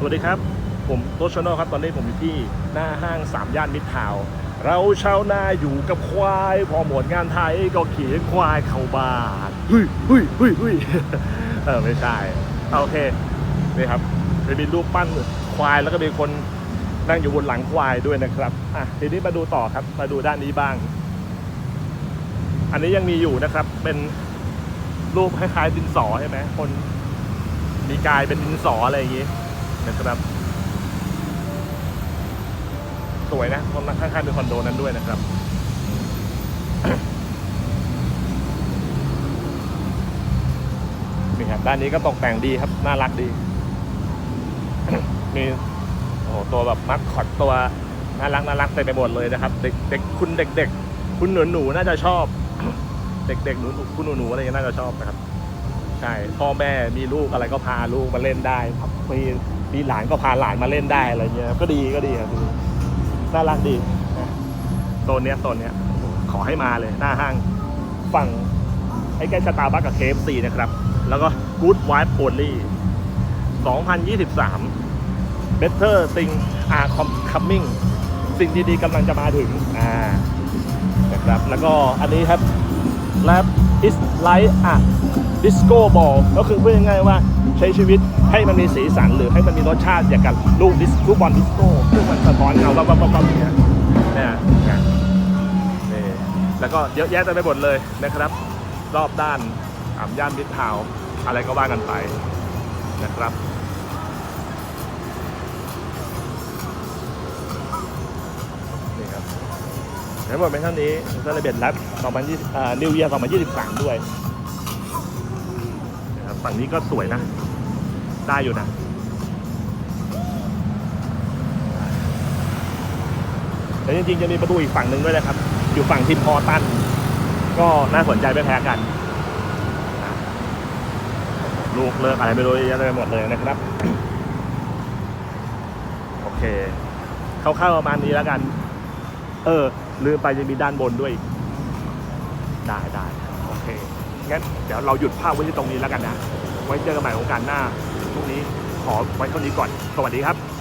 สวัสดีครับ ผมโตชโนครับตอนนี้ผมอยู่ที่หน้าห้างสามย่านมิตรทาวน์เราชาวนาอยู่กับควาย พอหมดงานไทยก็ขี่ควายเข้าบ้านเฮ้ยเฮ้ยเฮ้ยเฮ้ยเออไม่ใช่โอเคนี่ครับจะมีรูปปั้นควายแล้วก็มีคนนั่งอยู่บนหลังควายด้วยนะครับอะทีนี้มาดูต่อครับมาดูด้านนี้บ้าง อันนี้ยังมีอยู่นะครับ เป็นรูปคล้ายๆดินสอใช่ไหมคนมีกายเป็นดินสออะไรอย่างงี้ นะครับ สวยนะคนข้างๆเป็นคอนโดนั้นด้วยนะครับนี่ครับด้านนี้ก็ตกแต่งดีครับ น่ารักดีมีโอ้โหตัวแบบมัดคอดตัวน่ารักน่ารักเต็มไปหมดเลยนะครับ เด็กเด็กคุณเด็ก ๆ คุณหนูหนูน่าจะชอบ เด็กๆหนูๆคุณหนูหนูอะไรเงี้ยน่าจะชอบนะครับ ใช่พ่อแม่มีลูกอะไรก็พาลูกมาเล่นได้ครับมีมีหลานก็พาหลานมาเล่นได้อะไรเงี้ยก็ดีก็ดีครับน่ารักดีนะโซนเนี้ยโซนเนี้ยขอให้มาเลยหน้าห้างฝั่งไอ้แกสตาร์บัคกับเคฟซีนะครับ แล้วก็ Good Vibe Only 2023 Better Thing Are Coming สิ่งดีๆกำลังจะมาถึงอ่านะครับแล้วก็อันนี้ครับ Lab is like a disco ball ก็คือพูดง่ายๆว่าใช้ชีวิตให้มันมีสีสันหรือให้มันมีรสชาติอย่างกับลูกดิสลูกบอลดิสโก้ซึ่งมันสะท้อนเงาวับวับวับวับอย่างเงี้ยเนี่ยนะนี่แล้วก็เยอะแยะเต็มไปหมดเลยนะครับ รอบด้านสามย่านมิตรทาวอะไรก็ว่ากันไปนะครับ ทั้งหมดเป็นเท่านี้เซเลเบตรับ2020อ่านิวเยียร์2023 ด้วยนะครับฝั่งนี้ก็สวยนะ ได้อยู่นะแต่จริงๆ จะมีประตูอีกฝั่งหนึ่งด้วยนะครับ อยู่ฝั่งทิมพอตัน ก็น่าสนใจไม่แพ้กัน ลูกเลิกอะไรไม่รู้เยอะไปหมดเลยนะครับ โอเคคร่าๆประมาณนี้แล้วกัน เออ ลืมไปจะมีด้านบนด้วยได้ได้โอเคงั้นเดี๋ยวเราหยุดภาพไว้ที่ตรงนี้แล้วกันนะ ไว้เจอกันใหม่โอกาสหน้าพรุ่งนี้ขอไว้เท่านี้ก่อน สวัสดีครับ